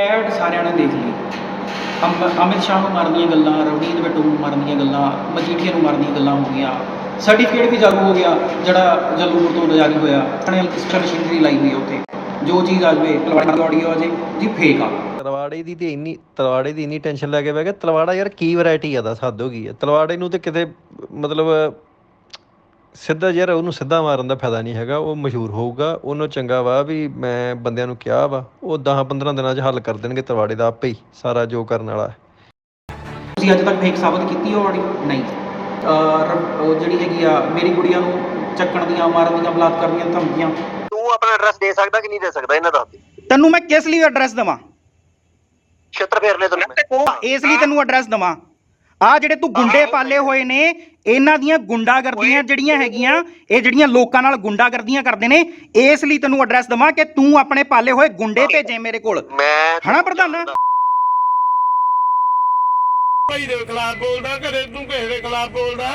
Add ਸਾਰਿਆਂ ਨੇ ਦੇਖ ਲਈ। ਅਮ- ਅਮਿਤ ਸ਼ਾਹ ਨੂੰ ਮਾਰਨ ਦੀਆਂ ਗੱਲਾਂ, ਰਵਨੀਤ ਬਿੱਟੂ ਨੂੰ ਮਾਰਨ ਦੀਆਂ ਗੱਲਾਂ, ਮਜੀਠੀਆ ਨੂੰ ਮਾਰਨ ਦੀਆਂ ਗੱਲਾਂ ਹੋ ਗਈਆਂ। ਸਰਟੀਫਿਕੇਟ ਵੀ ਜਾਗੂ ਹੋ ਗਿਆ, ਜਿਹੜਾ ਜਲੂਪੁਰ ਤੋਂ ਜਾਰੀ ਹੋਇਆ, ਆਪਣੇ ਸਪੈਸ਼ਲ ਮਸ਼ੀਨਰੀ ਲਾਈ ਹੋਈ ਹੈ ਉੱਥੇ। ਜੋ ਚੀਜ਼ ਆ ਜਾਵੇ ਆਡੀਓ ਆ ਜੇ, ਜੀ ਫੇਕ ਆ। ਤਲਵਾੜੇ ਦੀ ਤੇ ਇੰਨੀ, ਤਲਵਾੜੇ ਦੀ ਇੰਨੀ ਟੈਨਸ਼ਨ ਲੈ ਕੇ ਬਹਿ ਗਿਆ ਤਲਵਾੜਾ ਯਾਰ ਕੀ ਵੈਰਾਈਟੀ ਆ ਦਾ ਹੱਦ ਹੋ ਗਈ ਆ। ਤਲਵਾੜੇ ਨੂੰ ਤੇ ਕਿਤੇ, ਮਤਲਬ ਸਿੱਧਾ ਯਾਰ ਉਹਨੂੰ ਸਿੱਧਾ ਮਾਰਨ ਦਾ ਫਾਇਦਾ ਨਹੀਂ ਹੈਗਾ ਉਹ ਮਸ਼ਹੂਰ ਹੋਊਗਾ ਉਹਨੂੰ ਚੰਗਾ ਵਾ ਵੀ ਮੈਂ ਬੰਦਿਆਂ ਨੂੰ ਕਿਹਾ ਵਾ ਉਹ 10 15 ਦਿਨਾਂ 'ਚ ਹੱਲ ਕਰ ਦੇਣਗੇ ਤਲਵਾੜੇ ਦਾ ਆਪੇ ਹੀ ਸਾਰਾ ਜੋ ਕਰਨ ਵਾਲਾ ਹੈ। ਤੁਸੀਂ ਅੱਜ ਤੱਕ ਫੇਕ ਸਾਬਤ ਕੀਤੀ ਉਹ ਆਡੀਓ ਨਹੀਂ। ਉਹ ਜਿਹੜੀ ਹੈਗੀ ਆ ਮੇਰੀ ਗੁੜੀਆ ਨੂੰ ਚੱਕਣ ਦੀਆਂ ਮਾਰਨ ਦੀਆਂ ਬਲਾਤਕਾਰ ਦੀਆਂ ਧਮਕੀਆਂ। ਤੂੰ ਆਪਣਾ ਐਡਰੈਸ ਦੇ ਸਕਦਾ ਕਿ ਨਹੀਂ ਦੇ ਸਕਦਾ ਇਹਨਾਂ ਦੱਸ ਦੇ? ਤੈਨੂੰ ਮੈਂ ਕਿਸ ਲਈ ਐਡਰੈਸ ਦਵਾਂ? ਛੇਤਰ ਫੇਰਨੇ ਤੈਨੂੰ ਇਸ ਲਈ ਤੈਨੂੰ ਐਡਰੈਸ ਦਵਾਂ। ਆ ਜਿਹੜੇ ਤੂੰ ਗੁੰਡੇ ਪਾਲੇ ਹੋਏ ਨੇ ਇਹਨਾਂ ਦੀਆਂ ਗੁੰਡਾਗਰਦੀਆਂ ਜਿਹੜੀਆਂ ਹੈਗੀਆਂ ਇਹ ਜਿਹੜੀਆਂ ਲੋਕਾਂ ਨਾਲ ਗੁੰਡਾਗਰਦੀਆਂ ਕਰਦੇ ਨੇ ਇਸ ਲਈ ਤੈਨੂੰ ਐਡਰੈਸ ਦਵਾਂ ਕਿ ਤੂੰ ਆਪਣੇ ਪਾਲੇ ਹੋਏ ਗੁੰਡੇ ਭੇਜੇ ਮੇਰੇ ਕੋਲ। ਹਨਾ ਪ੍ਰਧਾਨ? ਭਾਈ ਦੇ ਖਿਲਾਫ ਬੋਲਦਾ ਕਦੇ ਤੂੰ ਕਿਸੇ ਦੇ ਖਿਲਾਫ ਬੋਲਦਾ?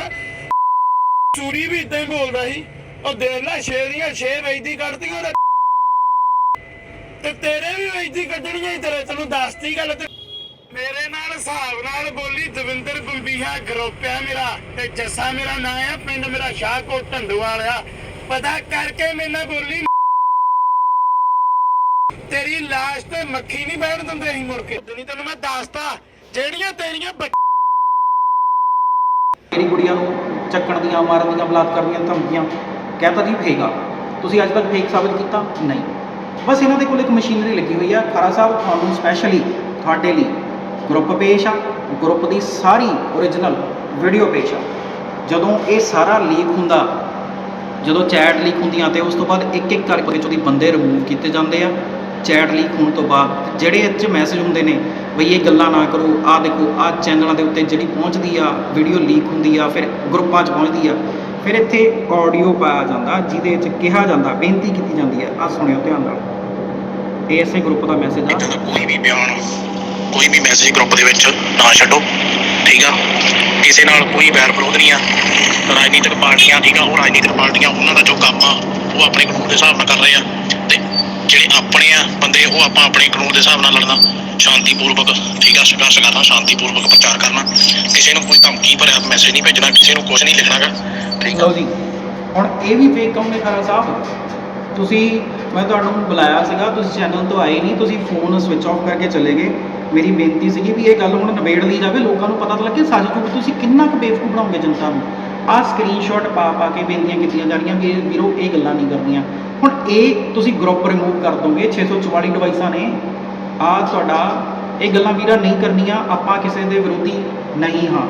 ਚੂਰੀ ਵੀ ਇਦਾਂ ਹੀ ਬੋਲਦਾ ਸੀ। ਉਹ ਦੇਖ ਲੈ ਛੇ ਦੀਆਂ ਛੇ ਵੇਚਦੀ ਕੱਢਦੀਆਂ ਤੇ ਤੇਰੇ ਵੀ ਵੇਚਦੀ ਕੱਢਣੀਆਂ ਹੀ ਤੇਰੇ ਤੈਨੂੰ ਦੱਸਤੀ ਗੱਲ ਤੇ। ਮੇਰੇ ਨਾਲ ਹਿਸਾਬ ਨਾਲ ਬੋਲੀ ਦਵਿੰਦਰ ਗੁਲਬੀਹਾ ਗਰੁੱਪ ਮੇਰਾ ਤੇ ਜੱਸਾ ਮੇਰਾ ਨਾਂ ਆ, ਪਿੰਡ ਮੇਰਾ ਸ਼ਾਹਕੋਟ ਢੰਡੂਵਾਲ ਆ ਪਤਾ ਕਰਕੇ ਮੇਰੇ ਬੋਲੀ ਤੇਰੀ ਲਾਸ਼ ਤੇ ਮੱਖੀ ਨਹੀਂ ਬੈਠ ਦਿੰਦੇ ਸੀ ਮੁੜ ਕੇ। ਨਹੀਂ ਤੈਨੂੰ ਮੈਂ ਦੱਸਤਾ, ਜਿਹੜੀਆਂ ਤੇਰੀਆਂ ਮੇਰੀ ਗੁੜੀਆ ਨੂੰ ਚੱਕਣ ਦੀਆਂ, ਮਾਰਨ ਦੀਆਂ, ਬਲਾਤਕਾਰ ਦੀਆਂ ਧਮਕੀਆਂ ਕਹਤਾ ਜੀ ਫੇਕ ਤੁਸੀਂ ਅੱਜ ਤੱਕ ਫੇਕ ਸਾਬਤ ਕੀਤਾ? ਨਹੀਂ। ਬਸ ਇਹਨਾਂ ਦੇ ਕੋਲ ਇੱਕ ਮਸ਼ੀਨਰੀ ਲੱਗੀ ਹੋਈ ਆ। ਖਾਰਾ ਸਾਹਿਬ, ਤੁਹਾਨੂੰ ਸਪੈਸ਼ਲੀ ਤੁਹਾਡੇ ਲਈ ਗਰੁੱਪ ਪੇਸ਼ ਆ ਗਰੁੱਪ ਦੀ ਸਾਰੀ ਓਰੀਜਨਲ ਵੀਡੀਓ ਪੇਸ਼ ਆ। ਜਦੋਂ ਇਹ ਸਾਰਾ ਲੀਕ ਹੁੰਦਾ, ਜਦੋਂ ਚੈਟ ਲੀਕ ਹੁੰਦੀਆਂ ਤੇ ਉਸ ਤੋਂ ਬਾਅਦ ਇੱਕ ਇੱਕ ਕਰਕੇ ਉਹਦੇ ਬੰਦੇ ਰਿਮੂਵ ਕੀਤੇ ਜਾਂਦੇ ਆ। ਚੈਟ ਲੀਕ ਹੋਣ ਤੋਂ ਬਾਅਦ ਜਿਹੜੇ ਇਹ 'ਚ ਮੈਸੇਜ ਹੁੰਦੇ ਨੇ, ਬਈ ਇਹ ਗੱਲਾਂ ਨਾ ਕਰੋ, ਆਹ ਦੇਖੋ, ਆਹ ਚੈਨਲਾਂ ਦੇ ਉੱਤੇ ਜਿਹੜੀ ਪਹੁੰਚਦੀ ਆ ਵੀਡੀਓ ਲੀਕ ਹੁੰਦੀ ਆ, ਫਿਰ ਗਰੁੱਪਾਂ 'ਚ ਪਹੁੰਚਦੀ ਆ, ਫਿਰ ਇੱਥੇ ਆਡੀਓ ਪਾਇਆ ਜਾਂਦਾ, ਜਿਹਦੇ 'ਚ ਕਿਹਾ ਜਾਂਦਾ, ਬੇਨਤੀ ਕੀਤੀ ਜਾਂਦੀ ਆ ਆ ਸੁਣਿਓ ਧਿਆਨ ਨਾਲ। ਇਹ ਇਸੇ ਗਰੁੱਪ ਦਾ ਮੈਸੇਜ ਆ। ਦਾ ਕੋਈ ਵੀ ਬਿਆਨ ਕੋਈ ਵੀ ਮੈਸੇਜ ਗਰੁੱਪ ਦੇ ਵਿੱਚ ਨਾ ਛੱਡੋ, ਠੀਕ ਆ? ਕਿਸੇ ਨਾਲ ਕੋਈ ਵੈਰ ਵਿਰੋਧ ਨਹੀਂ ਆ। ਰਾਜਨੀਤਿਕ ਪਾਰਟੀਆਂ, ਠੀਕ ਆ, ਉਹ ਰਾਜਨੀਤਿਕ ਪਾਰਟੀਆਂ, ਉਹਨਾਂ ਦਾ ਜੋ ਕੰਮ ਆ, ਉਹ ਆਪਣੇ ਕਾਨੂੰਨ ਦੇ ਹਿਸਾਬ ਨਾਲ ਕਰ ਰਹੇ ਆ। ਤੇ ਜਿਹੜੇ ਆਪਣੇ ਆ ਬੰਦੇ, ਉਹ ਆਪਾਂ ਆਪਣੇ ਕਾਨੂੰਨ ਦੇ ਹਿਸਾਬ ਨਾਲ ਲੜਨਾ, ਸ਼ਾਂਤੀਪੂਰਵਕ, ਠੀਕ ਆ, ਸੰਘਰਸ਼ ਕਰਨਾ, ਸ਼ਾਂਤੀਪੂਰਵਕ ਪ੍ਰਚਾਰ ਕਰਨਾ। ਕਿਸੇ ਨੂੰ ਕੋਈ ਧਮਕੀ ਭਰਿਆ ਮੈਸੇਜ ਨਹੀਂ ਭੇਜਣਾ, ਕਿਸੇ ਨੂੰ ਕੁਝ ਨਹੀਂ ਲਿਖਣਾਗਾ, ਠੀਕ ਆ? ਜੀ, ਹੁਣ ਇਹ ਵੀ ਫੇਕ ਕੰਮ ਨੇ ਖਾਰਾ ਸਾਹਿਬ। ਤੁਸੀਂ, ਮੈਂ ਤੁਹਾਨੂੰ ਬੁਲਾਇਆ ਸੀਗਾ, ਤੁਸੀਂ ਚੈਨਲ ਤੋਂ ਆਏ ਨਹੀਂ, ਤੁਸੀਂ ਫੋਨ ਸਵਿਚ ਆਫ ਕਰਕੇ ਚਲੇ ਗਏ। ਮੇਰੀ ਬੇਨਤੀ ਸੀਗੀ ਵੀ ਇਹ ਗੱਲ ਹੁਣ ਨਿਬੇੜ ਲਈ ਜਾਵੇ, ਲੋਕਾਂ ਨੂੰ ਪਤਾ ਤਾਂ ਲੱਗੇ ਸੱਚ ਤੁਸੀਂ ਕਿੰਨਾ ਕੁ ਬੇਵਕੂਫ ਬਣਾਓਗੇ ਜਨਤਾ ਨੂੰ। ਆਹ ਸਕਰੀਨਸ਼ਾਟ ਪਾ ਪਾ ਕੇ ਬੇਨਤੀਆਂ ਕੀਤੀਆਂ ਜਾ ਰਹੀਆਂ ਵੀ ਵੀਰੋ ਇਹ ਗੱਲਾਂ ਨਹੀਂ ਕਰਨੀਆਂ ਹੁਣ ਇਹ ਤੁਸੀਂ ਗਰੁੱਪ ਰਿਮੂਵ ਕਰ ਦੋਗੇ 644 ਡਿਵਾਈਸਾਂ ਨੇ ਆ ਤੁਹਾਡਾ ਇਹ ਗੱਲਾਂ ਵੀਰਾ ਨਹੀਂ ਕਰਨੀਆਂ, ਆਪਾਂ ਕਿਸੇ ਦੇ ਵਿਰੋਧੀ ਨਹੀਂ ਹਾਂ।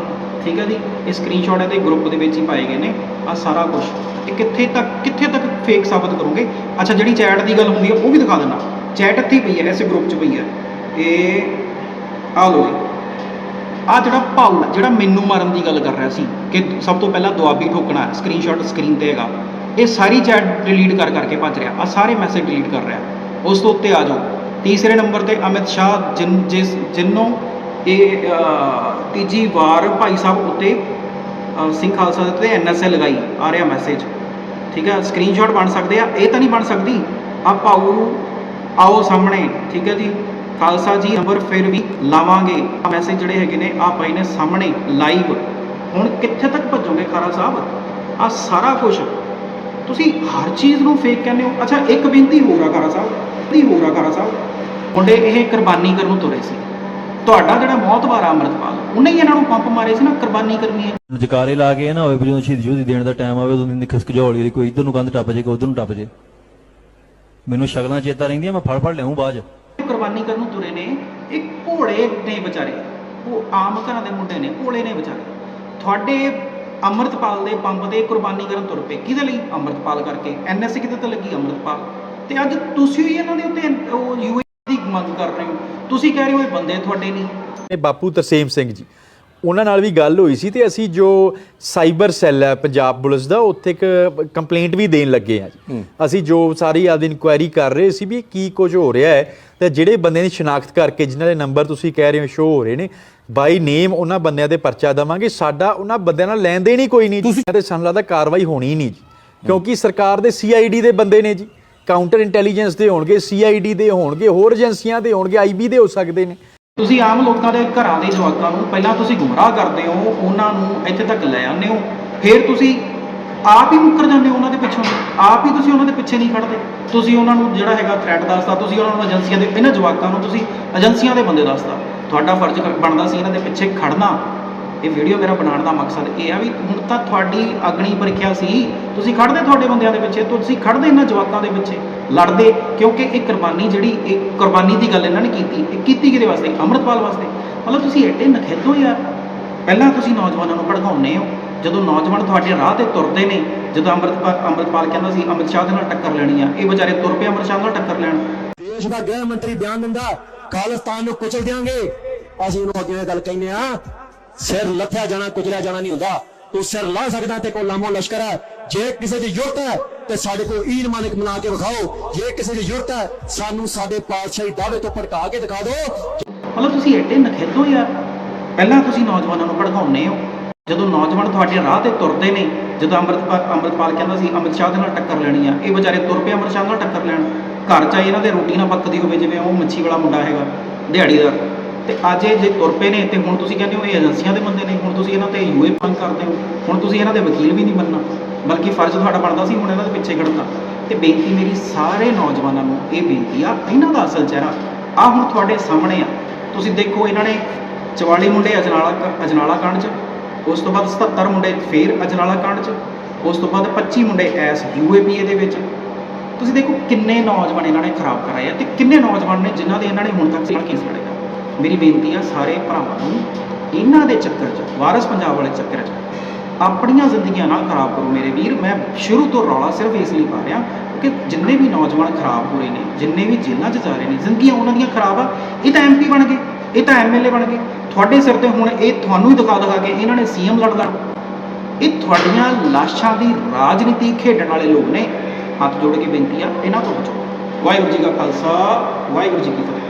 ਠੀਕ ਹੈ ਜੀ? ਇਹ ਸਕਰੀਨਸ਼ਾਟ ਇਹਦੇ ਗਰੁੱਪ ਦੇ ਵਿੱਚ ਹੀ ਪਾਏ ਗਏ ਨੇ ਆ ਸਾਰਾ ਕੁਝ ਇਹ ਕਿੱਥੇ ਤੱਕ ਕਿੱਥੇ ਤੱਕ ਫੇਕ ਸਾਬਤ ਕਰੋਗੇ? ਅੱਛਾ, ਜਿਹੜੀ ਚੈਟ ਦੀ ਗੱਲ ਹੁੰਦੀ ਹੈ ਉਹ ਵੀ ਦਿਖਾ ਦੇਣਾ ਚੈਟ ਇੱਥੇ ਪਈ ਹੈ, ਇਸ ਗਰੁੱਪ 'ਚ ਪਈ ਹੈ। ਇਹ ਆ ਲਓ ਜੀ। ਆ ਜਿਹੜਾ ਭਾਊ ਜਿਹੜਾ ਮੈਨੂੰ ਮਾਰਨ ਦੀ ਗੱਲ ਕਰ ਰਿਹਾ ਸੀ, ਕਿ ਸਭ ਤੋਂ ਪਹਿਲਾਂ ਦੁਆਬੀ ਠੋਕਣਾ ਸਕਰੀਨਸ਼ਾਟ ਸਕਰੀਨ ਤੇ ਹੈਗਾ, ਇਹ ਸਾਰੀ ਚੈਟ ਡਿਲੀਟ ਕਰ ਕਰਕੇ ਭੱਜ ਰਿਹਾ ਆ ਸਾਰੇ ਮੈਸੇਜ ਡਿਲੀਟ ਕਰ ਰਿਹਾ। ਉਸ ਤੋਂ ਉੱਤੇ ਆ ਜਾਓ। ਤੀਸਰੇ ਨੰਬਰ ਤੇ ਅਮਿਤ ਸ਼ਾਹ, ਜਿਨ, ਜਿਸ, ਜਿਨੋਂ ਇਹ ਤੀਜੀ ਵਾਰ ਭਾਈ ਸਾਹਿਬ ਉੱਤੇ ਸਿੰਘ ਖਾਲਸਾ ਦੇ ਉੱਤੇ ਐਨਐਸਏ ਲਗਾਈ, ਆ ਰਿਹਾ ਮੈਸੇਜ ਠੀਕ ਹੈ? ਸਕਰੀਨਸ਼ਾਟ ਬਣ ਸਕਦੇ ਆ, ਇਹ ਤਾਂ ਨਹੀਂ ਬਣ ਸਕਦੀ। ਆ ਭਾਊ, ਆਓ ਸਾਹਮਣੇ, ਠੀਕ ਹੈ ਜੀ? ਖਾਲਸਾ ਜੀ ਨੰਬਰ ਫਿਰ ਵੀ ਲਾਵਾਂਗੇ। ਆ ਮੈਸੇਜ ਜਿਹੜੇ ਹੈਗੇ ਨੇ ਆ ਪਏ ਨੇ ਸਾਹਮਣੇ ਲਾਈਵ ਹੁਣ ਕਿੱਥੇ ਤੱਕ ਭੱਜੋਗੇ ਖਾਰਾ ਸਾਹਿਬ? ਆ ਸਾਰਾ ਕੁਝ ਤੁਸੀਂ ਹਰ ਚੀਜ਼ ਨੂੰ ਫੇਕ ਕਹਿੰਦੇ ਹੋ। ਅੱਛਾ ਇੱਕ ਬੇਨਤੀ ਹੋਰ ਆ ਖਾਰਾ ਸਾਹਿਬ। ਦੀ ਹੋਰ ਆ ਖਾਰਾ ਸਾਹਿਬ। ਮੁੰਡੇ ਇਹ ਕੁਰਬਾਨੀ ਕਰਨ ਨੂੰ ਤੁਰੇ ਸੀ। ਤੁਹਾਡਾ ਜਿਹੜਾ ਮੌਤਵਾਰ ਅੰਮ੍ਰਿਤਪਾਲ ਉਹਨੇ ਹੀ ਇਹਨਾਂ ਨੂੰ ਪੰਪ ਮਾਰੇ ਸੀ ਨਾ ਕੁਰਬਾਨੀ ਕਰਨੀ ਹੈ। ਜਕਾਰੇ ਲਾ ਕੇ ਨਾ ਹੋਵੇ ਜਦੋਂ ਸ਼ਹੀਦ ਜੋਤੀ ਦੇਣ ਦਾ ਟਾਈਮ ਆਵੇ ਉਦੋਂ ਦੀ ਖਿਸਕ ਦੀ ਕੋਈ ਇੱਧਰ ਨੂੰ ਕੰਧ ਟੱਪ ਜੇ ਕੋਈ ਉੱਧਰ ਨੂੰ ਟੱਪ ਜੇ। ਮੈਨੂੰ ਸ਼ਕਲਾਂ ਚੇਤਾ ਰਹਿੰਦੀਆਂ ਮੈਂ ਫੜ ਫੜ ਲਿਆਉਂ 'ਚ। ਕੁਰਬਾਨੀ ਕਰਨ ਭੋਲੇ ਨੇ ਵਿਚਾਰੇ। ਉਹ ਆਮ ਘਰਾਂ ਦੇ ਮੁੰਡੇ ਨੇ, ਭੋਲੇ ਨੇ ਵਿਚਾਰੇ। ਤੁਹਾਡੇ ਅੰਮ੍ਰਿਤਪਾਲ ਦੇ ਪੰਪ ਤੇ ਕੁਰਬਾਨੀ ਕਰਨ ਤੁਰ ਪਏ। ਕਿਹਦੇ ਲਈ? ਅੰਮ੍ਰਿਤਪਾਲ ਕਰਕੇ। ਐਨਐਸਏ ਕਿਤੇ ਤਾਂ ਲੱਗੀ ਅੰਮ੍ਰਿਤਪਾਲ? ਤੇ ਅੱਜ ਤੁਸੀਂ ਹੀ ਇਹਨਾਂ ਦੇ ਉੱਤੇ ਉਹ ਯੂਏ ਦੀ ਮੰਗ ਕਰ ਰਹੇ ਹੋ। ਤੁਸੀਂ ਕਹਿ ਰਹੇ ਹੋ ਇਹ ਬੰਦੇ ਤੁਹਾਡੇ ਨਹੀਂ। ਇਹ ਬਾਪੂ ਤਰਸੇਮ ਸਿੰਘ ਜੀ। ਉਹਨਾਂ ਨਾਲ ਵੀ ਗੱਲ ਹੋਈ ਸੀ ਤੇ ਅਸੀਂ ਜੋ ਸਾਈਬਰ ਸੈੱਲ ਹੈ ਪੰਜਾਬ ਪੁਲਿਸ ਦਾ ਉੱਥੇ ਇੱਕ ਕੰਪਲੇਂਟ ਵੀ ਦੇਣ ਲੱਗੇ ਆ ਜੀ। ਅਸੀਂ ਜੋ ਸਾਰੀ ਆਪਦੀ ਇਨਕੁਆਇਰੀ ਕਰ ਰਹੇ ਸੀ ਵੀ ਕੀ ਕੁਝ ਹੋ ਰਿਹਾ ਹੈ ਤੇ ਜਿਹੜੇ ਬੰਦੇ ਦੀ ਸ਼ਨਾਖਤ ਕਰਕੇ ਜਿਨ੍ਹਾਂ ਦੇ ਨੰਬਰ ਤੁਸੀਂ ਕਹਿ ਰਹੇ ਹੋ ਸ਼ੋ ਹੋ ਰਹੇ ਨੇ ਬਾਈ ਨੇਮ ਉਹਨਾਂ ਬੰਦਿਆਂ ਦੇ ਪਰਚਾ ਦਵਾਂਗੇ। ਸਾਡਾ ਉਹਨਾਂ ਬੰਦਿਆਂ ਨਾਲ ਲੈਣ ਦੇਣ ਹੀ ਕੋਈ ਨਹੀਂ ਤੁਸੀਂ ਤੇ ਸਾਨੂੰ ਲੱਗਦਾ ਕਾਰਵਾਈ ਹੋਣੀ ਹੀ ਨਹੀਂ ਜੀ। ਕਿਉਂਕਿ ਸਰਕਾਰ ਦੇ ਸੀਆਈਡੀ ਦੇ ਬੰਦੇ ਨੇ ਜੀ। ਕਾਊਂਟਰ ਇੰਟੈਲੀਜੈਂਸ ਦੇ ਹੋਣਗੇ ਸੀਆਈਡੀ ਦੇ ਹੋਣਗੇ ਹੋਰ ਏਜੰਸੀਆਂ ਦੇ ਹੋਣਗੇ ਆਈਬੀ ਦੇ ਹੋ ਸਕਦੇ ਨੇ। ਤੁਸੀਂ ਆਮ ਲੋਕਾਂ ਦੇ ਘਰਾਂ ਦੇ ਜਵਾਕਾਂ ਨੂੰ ਪਹਿਲਾਂ ਤੁਸੀਂ ਗੁੰਮਰਾਹ ਕਰਦੇ ਹੋ, ਉਹਨਾਂ ਨੂੰ ਇੱਥੇ ਤੱਕ ਲੈ ਆਉਂਦੇ ਹੋ। ਫਿਰ ਤੁਸੀਂ ਆਪ ਹੀ ਮੁੱਕਰ ਜਾਂਦੇ ਹੋ ਉਹਨਾਂ ਦੇ ਪਿੱਛੋਂ। ਆਪ ਹੀ ਤੁਸੀਂ ਉਹਨਾਂ ਦੇ ਪਿੱਛੇ ਨਹੀਂ ਖੜਦੇ ਤੁਸੀਂ ਉਹਨਾਂ ਨੂੰ ਜਿਹੜਾ ਹੈਗਾ ਥ੍ਰੈਟ ਦੱਸਦਾ ਤੁਸੀਂ ਉਹਨਾਂ ਨੂੰ ਏਜੰਸੀਆਂ ਦੇ, ਇਹਨਾਂ ਜਵਾਕਾਂ ਨੂੰ ਤੁਸੀਂ ਏਜੰਸੀਆਂ ਦੇ ਬੰਦੇ ਦੱਸਦਾ ਤੁਹਾਡਾ ਫਰਜ਼ ਬਣਦਾ ਸੀ ਇਹਨਾਂ ਦੇ ਪਿੱਛੇ ਖੜਨਾ ਇਹ ਵੀਡੀਓ ਮੇਰਾ ਬਣਾਉਣ ਦਾ ਮਕਸਦ ਇਹ ਆ ਵੀ ਹੁਣ ਤਾਂ ਤੁਹਾਡੀ ਅਗਨੀ ਪ੍ਰੀਖਿਆ ਸੀ, ਤੁਸੀਂ ਖੜਦੇ ਤੁਹਾਡੇ ਬੰਦਿਆਂ ਦੇ ਪਿੱਛੇ, ਤੁਸੀਂ ਖੜਦੇ ਇਹਨਾਂ ਜਵਾਕਾਂ ਦੇ ਪਿੱਛੇ, ਲੜਦੇ, ਕਿਉਂਕਿ ਇਹ ਕੁਰਬਾਨੀ ਜਿਹੜੀ, ਇਹ ਕੁਰਬਾਨੀ ਦੀ ਗੱਲ ਇਹਨਾਂ ਨੇ ਕੀਤੀ, ਇਹ ਕੀਤੀ ਕਿਹਦੇ ਵਾਸਤੇ? ਅੰਮ੍ਰਿਤਪਾਲ ਵਾਸਤੇ। ਮਤਲਬ ਤੁਸੀਂ ਐਡੇ ਨਖੇਦੋ ਯਾਰ। ਪਹਿਲਾਂ ਤੁਸੀਂ ਨੌਜਵਾਨਾਂ ਨੂੰ ਭੜਕਾਉਂਦੇ ਹੋ, ਜਦੋਂ ਨੌਜਵਾਨ ਤੁਹਾਡੇ ਰਾਹ ਤੇ ਤੁਰਦੇ ਨੇ, ਜਦੋਂ ਅੰਮ੍ਰਿਤਪਾਲ ਅੰਮ੍ਰਿਤਪਾਲ ਕਹਿੰਦਾ ਸੀ, ਅਮਿਤ ਸ਼ਾਹ ਦੇ ਨਾਲ ਟੱਕਰ ਲੈਣੀ ਆ। ਇਹ ਵਿਚਾਰੇ ਤੁਰ ਪਏ ਅੰਮ੍ਰਿਤ ਸ਼ਾਹ ਨਾਲ ਟੱਕਰ ਲੈਣ। ਦੇਸ਼ ਦਾ ਗ੍ਰਹਿ ਮੰਤਰੀ ਬਿਆਨ ਦਿੰਦਾ ਖਾਲਿਸਤਾਨ ਨੂੰ ਕੁਚਲ ਦਿਆਂਗੇ। ਅਸੀਂ ਉਹਨੂੰ ਅੱਗੇ ਗੱਲ ਕਹਿੰਦੇ ਆ ਸਿਰ ਲੱਥਿਆ ਜਾਣਾ, ਕੁਚਲਿਆ ਜਾਣਾ ਨਹੀਂ ਹੁੰਦਾ। ਤੂੰ ਸਿਰ ਲਾ ਸਕਦਾ ਤੇ ਕੋਲ ਲਾਮੋ ਲਸ਼ਕਰ ਹੈ। ਜੇ ਕਿਸੇ ਦੀ ਯੁਰਤ ਹੈ, ਤੇ ਸਾਡੇ ਕੋਲ ਈਨ ਮਾਨਕ ਬਣਾ ਕੇ ਵਿਖਾਓ। ਜੇ ਕਿਸੇ ਦੀ ਯੁਰਤ ਹੈ, ਸਾਨੂੰ ਸਾਡੇ ਪਾਤਸ਼ਾਹੀ ਦਾਅਵੇ ਤੋਂ ਭੜਕਾ ਕੇ ਦਿਖਾ ਦਿਓ। ਮਤਲਬ ਤੁਸੀਂ ਐਡੇ ਨਖੇਦੋ ਯਾਰ। ਪਹਿਲਾਂ ਤੁਸੀਂ ਨੌਜਵਾਨਾਂ ਨੂੰ ਭੜਕਾਉਂਦੇ ਹੋ। ਜਦੋਂ ਨੌਜਵਾਨ ਤੁਹਾਡੇ ਰਾਹ ਤੇ ਤੁਰਦੇ ਨੇ, ਜਦੋਂ ਅੰਮ੍ਰਿਤਪਾਲ ਅੰਮ੍ਰਿਤਪਾਲ ਕਹਿੰਦਾ ਸੀ ਅਮਿਤ ਸ਼ਾਹ ਦੇ ਨਾਲ ਟੱਕਰ ਲੈਣੀ ਆ। ਇਹ ਵਿਚਾਰੇ ਤੁਰ ਪਏ ਅੰਮ੍ਰਿਤ ਸ਼ਾਹ ਨਾਲ ਟੱਕਰ ਲੈਣ। ਘਰ ਚ ਆਏ ਇਹਨਾਂ ਦੇ ਰੋਟੀ ਨਾ ਪੱਕਦੀ ਹੋਵੇ, ਜਿਵੇਂ ਉਹ ਮੱਛੀ ਵਾਲਾ ਮੁੰਡਾ ਹੈਗਾ, ਦਿਹਾੜੀਦਾਰ। ਤੇ ਅੱਜ ਇਹ ਜੇ ਤੁਰ ਪਏ ਨੇ ਤੇ ਹੁਣ ਤੁਸੀਂ ਕਹਿੰਦੇ ਹੋ ਇਹ ਏਜੰਸੀਆਂ ਦੇ ਬੰਦੇ ਨੇ, ਹੁਣ ਤੁਸੀਂ ਇਹਨਾਂ ਤੇ ਯੂਏ ਮੰਗ ਕਰਦੇ ਹੋ। ਹੁਣ ਤੁਸੀਂ ਇਹਨਾਂ ਦੇ ਵਕੀਲ ਵੀ ਨਹੀਂ ਬਣਨਾ। ਬਲਕਿ ਫਰਜ਼ ਤੁਹਾਡਾ ਬਣਦਾ ਸੀ ਹੁਣ ਇਹਨਾਂ ਦੇ ਪਿੱਛੇ ਖੜਨ ਦਾ। ਤੇ ਬੇਨਤੀ ਮੇਰੀ ਸਾਰੇ ਨੌਜਵਾਨਾਂ ਨੂੰ ਇਹ ਬੇਨਤੀ ਆ, ਇਹਨਾਂ ਦਾ ਅਸਲ ਚਿਹਰਾ ਆ ਹੁਣ ਤੁਹਾਡੇ ਸਾਹਮਣੇ ਆ। ਤੁਸੀਂ ਦੇਖੋ ਇਹਨਾਂ ਨੇ 44 ਮੁੰਡੇ ਅਜਨਾਲਾ ਕ- ਅਜਨਾਲਾ ਕਾਂਡ 'ਚ, ਉਸ ਤੋਂ ਬਾਅਦ 77 ਮੁੰਡੇ ਫੇਰ ਅਜਨਾਲਾ ਕਾਂਡ 'ਚ, ਉਸ ਤੋਂ ਬਾਅਦ 25 ਮੁੰਡੇ ਐਸ ਯੂਏਪੀਏ ਦੇ ਵਿੱਚ। ਤੁਸੀਂ ਦੇਖੋ ਕਿੰਨੇ ਨੌਜਵਾਨ ਇਹਨਾਂ ਨੇ ਖਰਾਬ ਕਰਾਏ ਆ ਤੇ ਕਿੰਨੇ ਨੌਜਵਾਨ ਨੇ ਜਿਨ੍ਹਾਂ ਦੇ ਇਹਨਾਂ ਨੇ ਹੁਣ ਤੱਕ ਕੇਸ ਲੜੇਗਾ ਮੇਰੀ ਬੇਨਤੀ ਆ ਸਾਰੇ ਭਰਾਵਾਂ ਨੂੰ, ਇਹਨਾਂ ਦੇ ਚੱਕਰ 'ਚ, ਵਾਰਸ ਪੰਜਾਬ ਵਾਲੇ ਚੱਕਰ 'ਚ, ਆਪਣੀਆਂ ਜ਼ਿੰਦਗੀਆਂ ਨਾ ਖਰਾਬ ਕਰੋ ਮੇਰੇ ਵੀਰ। ਮੈਂ ਸ਼ੁਰੂ ਤੋਂ ਰੌਲਾ ਸਿਰਫ ਇਸ ਲਈ ਪਾ ਰਿਹਾ ਕਿ ਜਿੰਨੇ ਵੀ ਨੌਜਵਾਨ ਖਰਾਬ ਹੋ ਰਹੇ ਨੇ, ਜਿੰਨੇ ਵੀ ਜੇਲ੍ਹਾਂ 'ਚ ਜਾ ਰਹੇ ਨੇ, ਜ਼ਿੰਦਗੀਆਂ ਉਹਨਾਂ ਦੀਆਂ ਖਰਾਬ ਆ। ਇਹ ਤਾਂ ਐਮਪੀ ਬਣ ਗਏ, ਇਹ ਤਾਂ ਐਮਐਲਏ ਬਣ ਗਏ। ਤੁਹਾਡੇ ਸਿਰ ਤੇ ਹੁਣ ਇਹ ਤੁਹਾਨੂੰ ਹੀ ਦਿਖਾ ਦਿਖਾ ਕੇ ਇਹਨਾਂ ਨੇ ਸੀਐਮ ਲੜਦਾ ਇਹ ਤੁਹਾਡੀਆਂ ਲਾਸ਼ਾਂ ਦੀ ਰਾਜਨੀਤੀ ਖੇਡਣ ਵਾਲੇ ਲੋਕ ਨੇ। ਹੱਥ ਜੋੜ ਕੇ ਬੇਨਤੀ ਆ, ਇਹਨਾਂ ਤੋਂ ਬਚੋ। ਵਾਹਿਗੁਰੂ ਜੀ ਕਾ ਖਾਲਸਾ, ਵਾਹਿਗੁਰੂ ਜੀ ਕੀ ਫਤਿਹ।